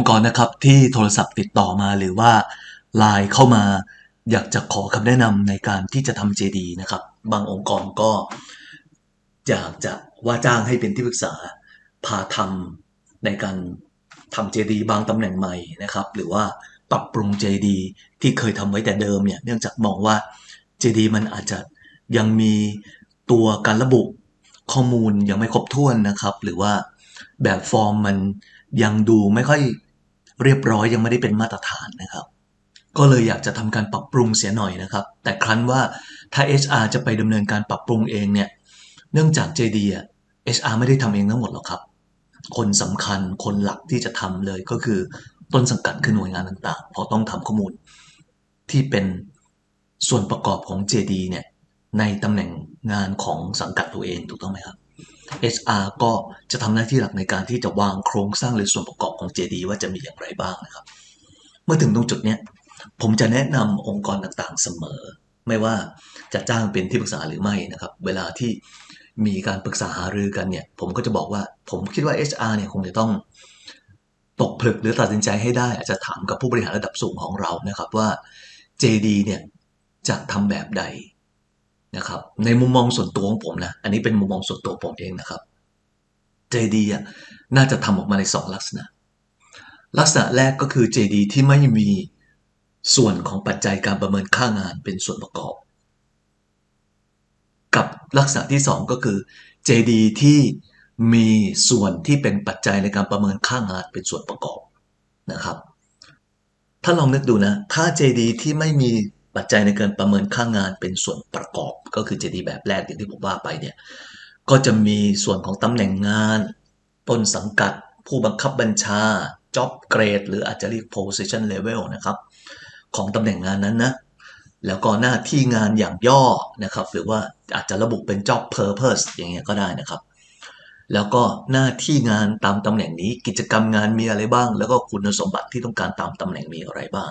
องค์กรนะครับที่โทรศัพท์ติดต่อมาหรือว่าไลน์เข้ามาอยากจะขอคำแนะนำในการที่จะทำ JD นะครับ บางองค์กรก็อยากจะว่าจ้างให้เป็นที่ปรึกษาพาทำในการทำ JD บางตำแหน่งใหม่นะครับ หรือว่าปรับปรุง JD ที่เคยทำไว้แต่เดิมเนี่ยเนื่องจากมองว่า JD มันอาจจะยังมีตัวการระบุข้อมูลยังไม่ครบถ้วนนะครับ หรือว่าแบบฟอร์มมันยังดูไม่ค่อย เรียบร้อยยังไม่ได้เป็นมาตรฐานนะครับ ก็เลยอยากจะทำการปรับปรุงเสียหน่อยนะครับ แต่ครั้นว่าถ้า HR จะไปดำเนินการปรับปรุงเองเนี่ยเนื่องจาก JD อะ HR ไม่ได้ทำเองทั้งหมดหรอกครับ คนสำคัญคนหลักที่จะทำเลยก็คือต้นสังกัดคือหน่วยงานต่างๆเพราะต้องทำข้อมูล ที่เป็นส่วนประกอบของ JD เนี่ยในตำแหน่งงานของสังกัดตัวเองถูกต้องไหมครับ HR ก็จะทำหน้าที่หลักในการที่จะวางโครงสร้างหรือส่วนประกอบของ JD ว่าจะมีอย่างไรบ้างนะครับ เมื่อถึงตรงจุดเนี้ยผมจะแนะนำองค์กรต่างๆเสมอ ไม่ว่าจะจ้างเป็นที่ปรึกษาหรือไม่นะครับ เวลาที่มีการปรึกษาหารือกันเนี่ย ผมก็จะบอกว่าผมคิดว่า HR เนี่ยคงจะต้องตกผลึกหรือตัดสินใจให้ได้ อาจจะถามกับผู้บริหารระดับสูงของเรานะครับว่า JD เนี่ยจะทำแบบใด นะครับ ในมุมมองส่วนตัวของผมนะ อันนี้เป็นมุมมองส่วนตัวผมเองนะครับ JD อะน่าจะทำออกมาใน 2 ลักษณะ ลักษณะแรกก็คือ JD ที่ไม่มีส่วนของปัจจัยการประเมินค่างานเป็นส่วนประกอบ กับลักษณะที่ 2 ก็คือ JD ที่มีส่วนที่เป็นปัจจัยในการประเมินค่างานเป็นส่วนประกอบนะครับ ถ้าลองนึกดูนะ ถ้า JD ที่ไม่มี ปัจจัยในการประเมินค่างานเป็นส่วนประกอบ ก็คือ JD แบบแรกอย่างที่ผมว่าไปเนี่ยก็จะมีส่วนของตำแหน่งงาน ต้นสังกัด ผู้บังคับบัญชา job grade หรืออาจจะเรียก position level นะครับ ของตำแหน่งงานนั้นนะแล้วก็หน้าที่งานอย่างย่อนะครับ หรือว่าอาจจะระบุเป็น job purpose อย่างเงี้ยก็ได้นะครับ แล้วก็หน้าที่งานตามตำแหน่งนี้กิจกรรมงานมีอะไรบ้าง แล้วก็คุณสมบัติที่ต้องการตามตำแหน่งมีอะไรบ้าง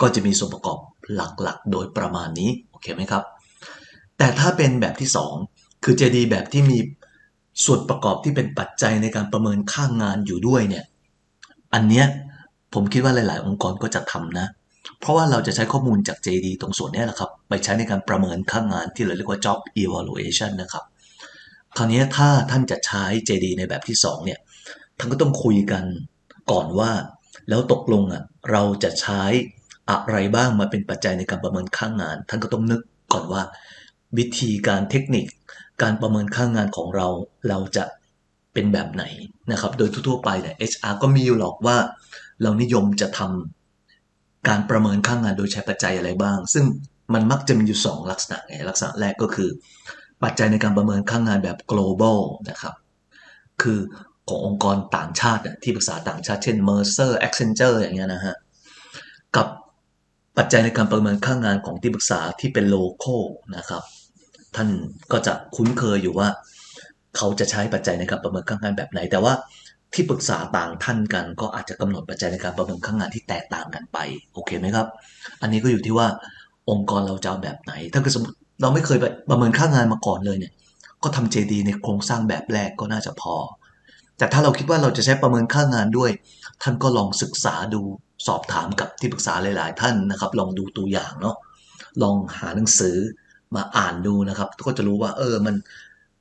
ก็จะมีส่วนประกอบหลักๆ โดยประมาณนี้ โอเคไหมครับ แต่ถ้าเป็นแบบที่ 2 คือ JD แบบที่มีส่วนประกอบที่เป็นปัจจัยในการประเมินค่างงานอยู่ด้วยเนี่ย อันเนี้ยผมคิดว่าหลาย ๆ องค์กรก็จะทำนะ เพราะว่าเราจะใช้ข้อมูลจาก JD ตรงส่วนนี้แหละครับ ไปใช้ในการประเมินค่างงานที่เราเรียกว่า job evaluation นะครับ คราวนี้ถ้าท่านจะใช้ JD ในแบบที่ 2 เนี่ย ท่านก็ต้องคุยกันก่อนว่า แล้วตกลงอะเราจะใช้ อะไรบ้างมาเป็นปัจจัยในการประเมินค่างงาน ท่านก็ต้องนึกก่อนว่า วิธีการเทคนิค การประเมินค่างงานของเรา เราจะเป็นแบบไหนนะครับ โดยทั่วๆไปเนี่ย HR ก็มีอยู่หรอกว่า เรานิยมจะทำการประเมินค่างงานโดยใช้ปัจจัยอะไรบ้าง ซึ่งมันมักจะมีอยู่ 2 ลักษณะไงลักษณะแรกก็คือ ปัจจัยในการประเมินค่างงานแบบ global นะครับ คือขององค์กรต่างชาติที่ปรึกษาต่างชาติเช่น Mercer Accenture อย่างเงี้ยนะฮะ กับ ปัจจัยในการประเมินค่างงานของที่ปรึกษาที่เป็นโลโก้นะครับ ท่านก็จะคุ้นเคยอยู่ว่า เขาจะใช้ปัจจัยในการประเมินค่างงานแบบไหน แต่ว่าที่ปรึกษาต่างท่านกัน ก็อาจจะกำหนดปัจจัยในการประเมินค่างงานที่แตกต่างกันไปโอเคไหมครับ อันนี้ก็อยู่ที่ว่าองค์กรเราจะเอาแบบไหน ถ้าเกิดสมมติเราไม่เคยประเมินค่างงานมาก่อนเลยเนี่ย ก็ทำ JD ในโครงสร้างแบบแรกก็น่าจะพอ แต่ถ้าเราคิดว่าเราจะใช้ประเมินค่างานด้วย ท่านก็ลองศึกษาดู สอบถามกับที่ปรึกษาหลาย ๆ ท่านนะครับ ลองดูตัวอย่างเนาะลองหาหนังสือมาอ่านดูนะครับ ก็จะรู้ว่าเออมัน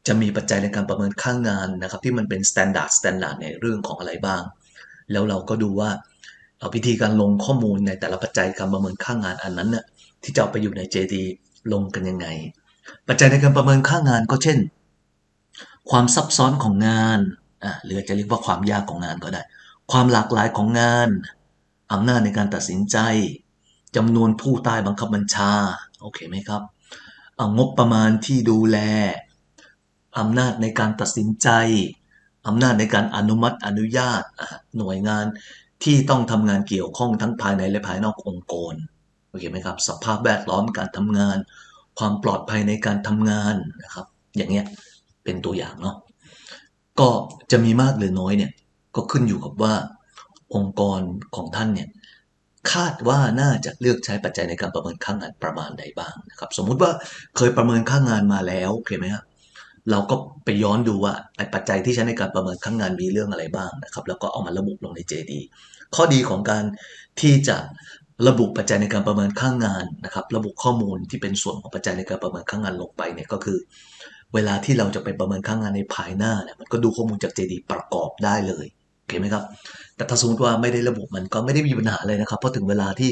จะมีปัจจัยในการประเมินค่างานนะครับ ที่มันเป็นสแตนดาร์ดสแตนดาร์ดในเรื่องของอะไรบ้าง แล้วเราก็ดูว่าเอาวิธีการลงข้อมูลในแต่ละปัจจัยการประเมินค่างานอันนั้นเนี่ยที่จะเอาไปอยู่ใน JD ลงกันยังไง ปัจจัยในการประเมินค่างานก็เช่น ความซับซ้อนของงานอะหรือจะเรียกว่าความยากของงานก็ได้ ความหลากหลายของงาน อำนาจในการตัดสินใจจำนวนผู้ใต้บังคับบัญชา โอเคไหมครับงบประมาณที่ดูแลอำนาจในการตัดสินใจอำนาจในการอนุมัติอนุญาตหน่วยงานที่ต้องทำงานเกี่ยวข้องทั้งภายในและภายนอกองค์กรโอเคไหมครับ สภาพแวดล้อมการทำงาน ความปลอดภัยในการทำงานนะครับ อย่างเงี้ยเป็นตัวอย่างเนาะก็จะมีมากหรือน้อยเนี่ยก็ขึ้นอยู่กับว่า องค์กรของท่านเนี่ยคาดว่าน่าจะเลือกใช้ปัจจัยในการประเมินค่างานประมาณใดบ้างนะครับ สมมุติว่าเคยประเมินค่างานมาแล้วโอเคไหมครับเราก็ไปย้อนดูว่าไอ้ปัจจัยที่ใช้ในการประเมินข้างงานมีเรื่องอะไรบ้างนะครับ แล้วก็เอามาระบุลงใน JD ข้อดีของการที่จะระบุปัจจัยในการประเมินข้างงานนะครับ ระบุข้อมูลที่เป็นส่วนของปัจจัยในการประเมินข้างงานลงไปเนี่ยก็คือ เวลาที่เราจะไปประเมินข้างงานในภายหน้าเนี่ยมันก็ดูข้อมูลจาก JD ประกอบได้เลย โอเคไหมครับ แต่ถ้าสมมติว่าไม่ได้ระบุมันก็ไม่ได้มีปัญหาเลยนะครับ เพราะถึงเวลาที่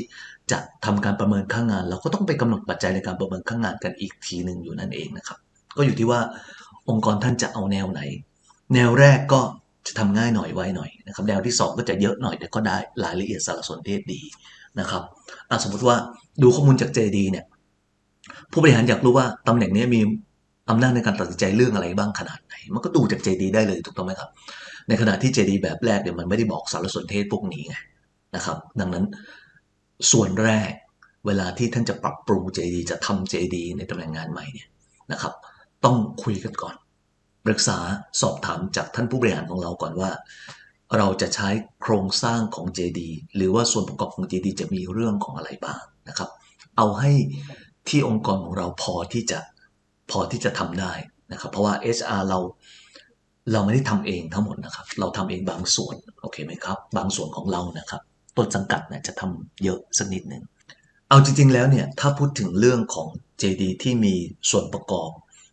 จะทำการประเมินข้างงาน เราก็ต้องไปกำหนดปัจจัยในการประเมินข้างงานกันอีกทีหนึ่งอยู่นั่นเองนะครับ ก็อยู่ที่ว่าองค์กรท่านจะเอาแนวไหน แนวแรกก็จะทำง่ายหน่อยไวหน่อยนะครับ แนวที่ 2 ก็จะเยอะหน่อย แต่ก็ได้รายละเอียดสารสนเทศดีนะครับสมมติว่าดูข้อมูลจาก JD เนี่ยผู้บริหารอยากรู้ว่าตำแหน่งนี้มีอำนาจในการตัดสินใจเรื่องอะไรบ้างขนาดไหน มันก็ดูจาก JD ได้เลยถูกต้องไหมครับ ในขณะที่ JD แบบแรกเนี่ยมันไม่ได้บอกสารสนเทศพวกนี้ไงนะครับ ดังนั้นส่วนแรกเวลาที่ท่านจะปรับปรุง JD จะทำ JD ในตำแหน่งงานใหม่เนี่ยนะครับ ต้องคุยกันก่อนปรึกษาสอบถามจากท่านผู้บริหารของเราก่อนว่า เราจะใช้โครงสร้างของ JD หรือว่าส่วนประกอบของ JD จะมีเรื่องของอะไรบ้างนะครับ เอาให้ที่องค์กรของเราพอที่จะพอที่จะทำได้นะครับ เพราะว่า HR เรา เราไม่ได้ทำเองทั้งหมดนะครับ เราทำเองบางส่วนโอเคไหมครับ บางส่วนของเรานะครับต้นสังกัดเนี่ยจะทำเยอะสักนิดหนึ่งเอาจริง ๆ แล้วเนี่ยถ้าพูดถึงเรื่องของ JD ที่มีส่วนประกอบ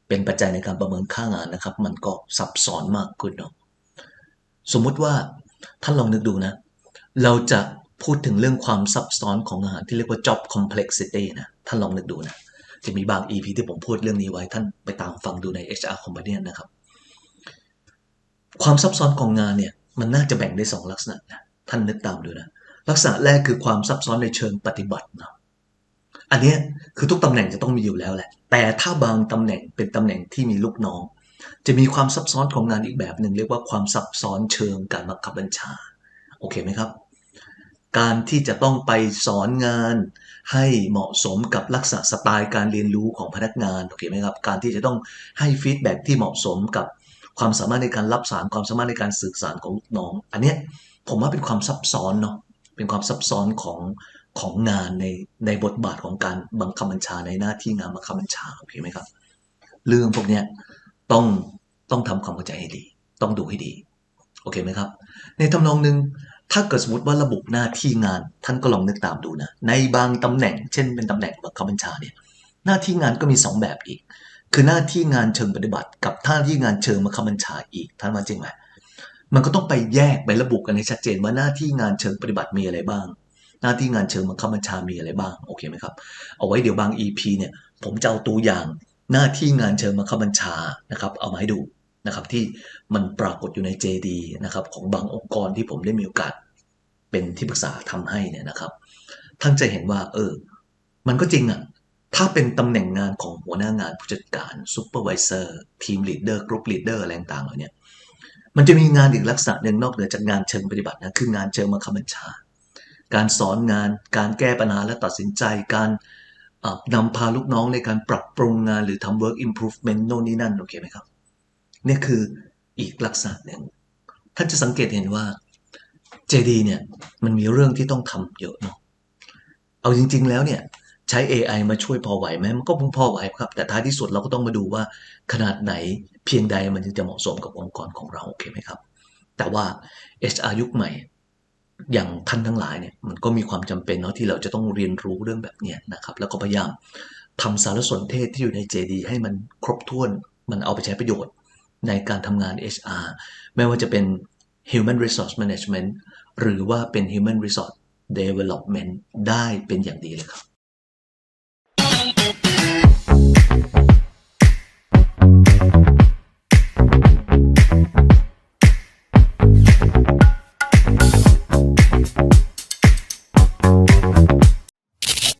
เป็นปัจจัยในการประเมินค่างานนะครับ มันก็ซับซ้อนมากขึ้นเนาะสมมุติว่าท่านลองนึกดูนะ เราจะพูดถึงเรื่องความซับซ้อนของงานที่เรียกว่า job complexity นะท่านลองนึกดูนะจะมีบาง EP ที่ผมพูดเรื่องนี้ไว้ท่านไปตามฟังดูใน HR Companion นะครับ ความซับซ้อนของงานเนี่ยมันน่าจะแบ่งได้สองลักษณะนะท่านนึกตามดูนะลักษณะแรกคือความซับซ้อนในเชิงปฏิบัตินะอันนี้คือทุกตำแหน่งจะต้องมีอยู่แล้วแหละ แต่ถ้าบางตำแหน่งเป็นตำแหน่งที่มีลูกน้อง จะมีความซับซ้อนของงานอีกแบบหนึ่งเรียกว่าความซับซ้อนเชิงการบังคับบัญชาโอเคไหมครับ การที่จะต้องไปสอนงานให้เหมาะสมกับลักษณะสไตล์การเรียนรู้ของพนักงานโอเคไหมครับการที่จะต้องให้ฟีดแบ็ที่เหมาะสมกับ ความสามารถในการรับสารความสามารถในการสื่อสารของลูกน้อง อันเนี้ยผมว่าเป็นความซับซ้อนเนาะเป็นความซับซ้อนของของงานในในบทบาทของการบังคับบัญชาในหน้าที่งานบังคับบัญชาโอเคไหมครับ เรื่องพวกเนี้ยต้องต้องทำความเข้าใจให้ดี ต้องดูให้ดีโอเคไหมครับ ในทำนองหนึ่งถ้าเกิดสมมติว่าระบุหน้าที่งานท่านก็ลองนึกตามดูนะในบางตำแหน่ง เช่นเป็นตำแหน่งบังคับบัญชาเนี่ยหน้าที่งานก็มี 2 แบบอีก คือหน้าที่งานเชิงปฏิบัติ กับหน้าที่งานเชิงบังคับบัญชาอีกท่านว่าจริงไหมมันก็ต้องไปแยกไประบุกันให้ชัดเจนว่าหน้าที่งานเชิงปฏิบัติมีอะไรบ้าง หน้าที่งานเชิงบังคับบัญชามีอะไรบ้างโอเคไหมครับเอาไว้เดี๋ยวบาง EP เนี่ยผมจะเอาตัวอย่างหน้าที่งานเชิงบังคับบัญชานะครับ เอามาให้ดูนะครับที่มันปรากฏอยู่ใน JD นะครับของบางองค์กรที่ผมได้มีโอกาสเป็นที่ปรึกษาทำให้เนี่ยนะครับท่านจะเห็นว่าเออมันก็จริงอะ ถ้าเป็นตำแหน่งงานของหัวหน้างานผู้จัดการซูเปอร์วิเซอร์ทีมลีดเดอร์กรุ๊ปลีดเดอร์อะไรต่างๆเหล่านี้มันจะมีงานอีกลักษณะหนึ่งนอกเหนือจากงานเชิงปฏิบัตินะคืองานเชิงบังคับบัญชา การสอนงาน การแก้ปัญหาและตัดสินใจการนำพาลูกน้องในการปรับปรุงงานหรือทำ work improvement โน่นนี่นั่นโอเคไหมครับนี่คืออีกลักษณะหนึ่งท่านจะสังเกตเห็นว่า JD เนี่ยมันมีเรื่องที่ต้องทำเยอะเนาะเอาจริง ๆ แล้วเนี่ย ใช้ AI มาช่วยพอไหวไหมมันก็พอไหวครับ แต่ท้ายที่สุดเราก็ต้องมาดูว่าขนาดไหนเพียงใดมันจึงจะเหมาะสมกับองค์กรของเราโอเคไหมครับ แต่ว่า HR ยุคใหม่ อย่างท่านทั้งหลายเนี่ยมันก็มีความจำเป็นเนาะที่เราจะต้องเรียนรู้เรื่องแบบนี้นะครับ แล้วก็พยายามทำสารสนเทศที่อยู่ใน JD ให้มันครบถ้วนมันเอาไปใช้ประโยชน์ในการทำงาน HR ไม่ว่าจะเป็น Human Resource Management หรือว่าเป็น Human Resource Development ได้เป็นอย่างดีเลยครับ